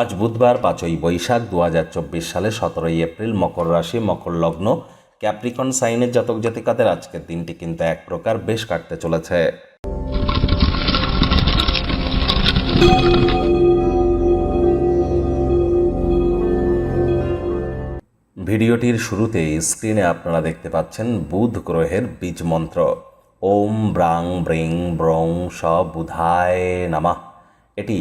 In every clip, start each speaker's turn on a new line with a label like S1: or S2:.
S1: আজ বুধবার পাঁচই বৈশাখ দু হাজার চব্বিশ সালে সতেরোই এপ্রিল মকর রাশি, মকর লগ্ন। ক্যাপ্রিকন সাইনের জাতক জাতিকাদের আজকের দিনটি কিন্তু এক প্রকার বেশ কাটতে চলেছে। ভিডিওটির শুরুতে স্ক্রিনে আপনারা দেখতে পাচ্ছেন বুধ গ্রহের বীজ মন্ত্র। ওম ব্রাং ব্রিং ব্রং স বুধায় নামা। এটি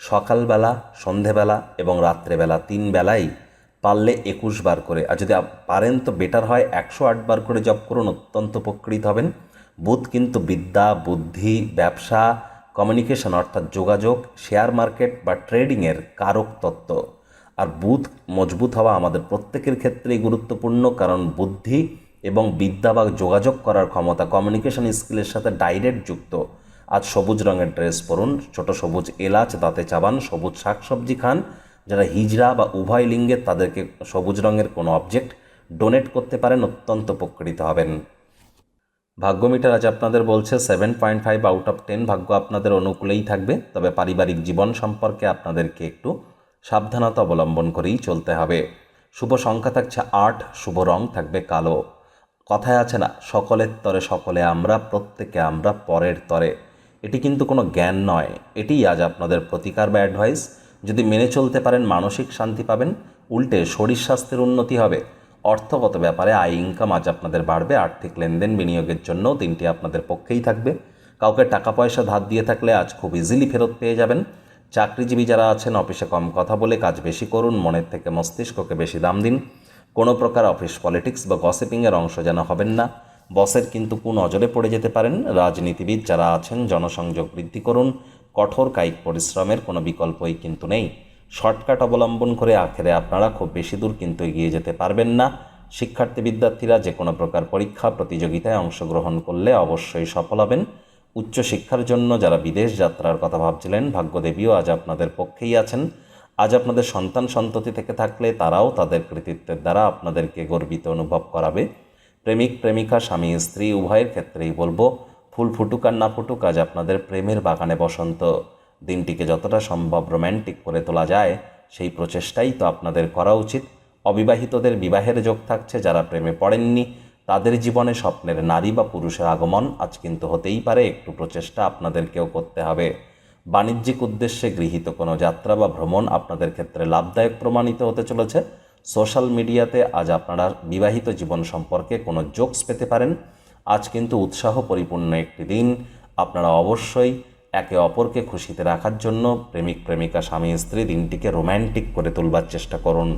S1: সকালবেলা, সন্ধেবেলা এবং রাত্রেবেলা তিন বেলাই পারলে একুশ বার করে। আর যদি পারেন তো বেটার হয় একশো আট বার করে জপ করুন, অত্যন্ত উপকৃত হবেন। বুধ কিন্তু বিদ্যা, বুদ্ধি, ব্যবসা কমিউনিকেশন অর্থাৎ যোগাযোগ শেয়ার মার্কেট বা ট্রেডিংয়ের কারক তত্ত্ব। আর বুধ মজবুত হওয়া আমাদের প্রত্যেকের ক্ষেত্রেই গুরুত্বপূর্ণ, কারণ বুদ্ধি এবং বিদ্যা বা যোগাযোগ করার ক্ষমতা কমিউনিকেশন স্কিলের সাথে ডাইরেক্ট যুক্ত। আজ সবুজ রঙের ড্রেস পরুন, ছোট সবুজ এলাচ, দাঁতে চাবান, সবুজ শাকসবজি খান। যারা হিজড়া বা উভয় লিঙ্গের তাদেরকে সবুজ রঙের কোনো অবজেক্ট ডোনেট করতে পারেন, অত্যন্ত উপকৃত হবেন। ভাগ্য মিটার আজ আপনাদের বলছে seven point five out of ten ভাগ্য আপনাদের অনুকূলেই থাকবে। তবে পারিবারিক জীবন সম্পর্কে আপনাদেরকে একটু সাবধানতা অবলম্বন করেই চলতে হবে। শুভ সংখ্যা থাকছে আট, শুভ রং থাকবে কালো। কথায় আছে না, সকলের তরে সকলে আমরা, প্রত্যেকে আমরা পরের তরে। এটি কিন্তু কোনো জ্ঞান নয়। এটিই আজ আপনাদের প্রতিকার বা অ্যাডভাইস যদি মেনে চলতে পারেন, মানসিক শান্তি পাবেন, উল্টে শরীর স্বাস্থ্যের উন্নতি হবে। অর্থগত ব্যাপারে আয় ইনকাম আজ আপনাদের বাড়বে, আর্থিক লেনদেন বিনিয়োগের জন্য দিনটি আপনাদের পক্ষেই থাকবে। কাউকে টাকা পয়সা ধার দিয়ে থাকলে আজ খুব ইজিলি ফেরত পেয়ে যাবেন। চাকরিজীবী যারা আছেন, অফিসে কম কথা বলে কাজ বেশি করুন, মনের থেকে মস্তিষ্ককে বেশি দাম দিন। কোনো প্রকার অফিস পলিটিক্স বা গসিপিংয়ের অংশ যেন হবেন না। বসের কিন্তু কু নজরে পড়ে যেতে পারেন। রাজনীতিবিদ যারা আছেন, জনসংযোগ বৃদ্ধি করুন। কঠোর কায়িক পরিশ্রমের কোনো বিকল্পই কিন্তু নেই। শর্টকাট অবলম্বন করে আখেরে আপনারা খুব বেশি দূর কিন্তু এগিয়ে যেতে পারবেন না। শিক্ষার্থী বিদ্যার্থীরা যে কোনো প্রকার পরীক্ষা, প্রতিযোগিতায় অংশগ্রহণ করলে অবশ্যই সফল হবেন। উচ্চশিক্ষার জন্য যারা বিদেশ যাত্রার কথা ভাবছিলেন, ভাগ্যদেবীও আজ আপনাদের পক্ষেই আছেন। আজ আপনাদের সন্তান সন্ততি থেকে থাকলে তারাও তাদের কৃতিত্বের দ্বারা আপনাদেরকে গর্বিত অনুভব করাবে। প্রেমিক, প্রেমিকা, স্বামী, স্ত্রী, উভয়ের ক্ষেত্রেই বলব, ফুল ফুটুক আর না ফুটুক, আজ আপনাদের প্রেমের বাগানে বসন্ত। দিনটিকে যতটা সম্ভব রোম্যান্টিক করে তোলা যায়, সেই প্রচেষ্টাই তো আপনাদের করা উচিত। অবিবাহিতদের বিবাহের যোগ থাকছে, যারা প্রেমে পড়েননি, তাদের জীবনে স্বপ্নের নারী বা পুরুষের আগমন আজ কিন্তু হতেই পারে, একটু প্রচেষ্টা আপনাদেরকেও করতে হবে। বাণিজ্যিক উদ্দেশ্যে গৃহীত কোনো যাত্রা বা ভ্রমণ আপনাদের ক্ষেত্রে লাভদায়ক প্রমাণিত হতে চলেছে। সোশ্যাল মিডিয়াতে আজ আপনারা বিবাহিত জীবন সম্পর্কে কোনো জোকস পেতে পারেন। আজ কিন্তু উৎসাহ পরিপূর্ণ একটি দিন। আপনারা অবশ্যই একে অপরকে খুশিতে রাখার জন্য প্রেমিক প্রেমিকা স্বামী স্ত্রী দিনটিকে রোম্যান্টিক করে তুলবার চেষ্টা করুন।